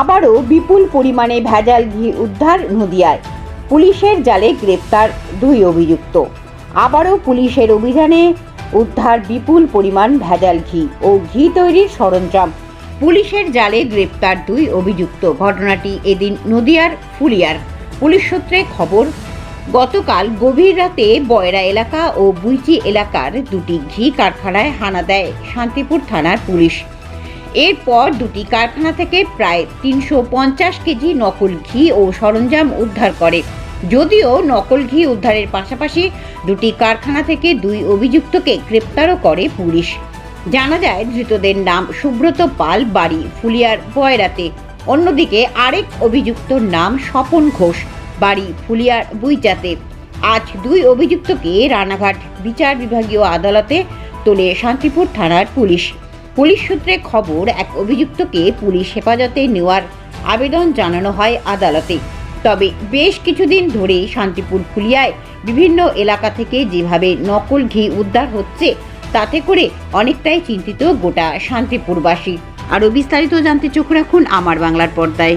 আবারও বিপুল পরিমাণে ভেজাল ঘি উদ্ধার নদিয়ায়। পুলিশের জালে গ্রেপ্তার দুই অভিযুক্ত। আবারও পুলিশের অভিযানে উদ্ধার বিপুল পরিমাণ ভেজাল ঘি ও ঘি তৈরির সরঞ্জাম। পুলিশের জালে গ্রেপ্তার দুই অভিযুক্ত। ঘটনাটি এদিন নদিয়ার ফুলিয়ার পুলিশ সূত্রে খবর, গতকাল গভীর রাতে বয়রা এলাকা ও বুইচি এলাকার দুটি ঘি কারখানায় হানা দেয় শান্তিপুর থানার পুলিশ। এরপর দুটি কারখানা থেকে প্রায় তিনশো পঞ্চাশ কেজি নকল ঘি ও সরঞ্জাম উদ্ধার করে। যদিও নকল ঘি উদ্ধারের পাশাপাশি দুটি কারখানা থেকে দুই অভিযুক্তকে গ্রেপ্তারও করে পুলিশ। জানা যায়, ধৃতদের নাম সুব্রত পাল, বাড়ি ফুলিয়ার বয়রাতে। অন্যদিকে আরেক অভিযুক্তর নাম স্বপন ঘোষ, বাড়ি ফুলিয়ার বুইচাতে আজ দুই অভিযুক্তকে রানাঘাট বিচার বিভাগীয় আদালতে তোলে শান্তিপুর থানার পুলিশ। পুলিশ সূত্রে খবর, এক অভিযুক্তকে পুলিশ হেফাজতে নেওয়ার আবেদন জানানো হয় আদালতে। তবে বেশ কিছুদিন ধরে শান্তিপুর ফুলিয়ায় বিভিন্ন এলাকা থেকে যেভাবে নকল ঘি উদ্ধার হচ্ছে, তাতে করে অনেকটাই চিন্তিত গোটা শান্তিপুরবাসী। আরও বিস্তারিত জানতে চোখ রাখুন আমার বাংলার পর্দায়।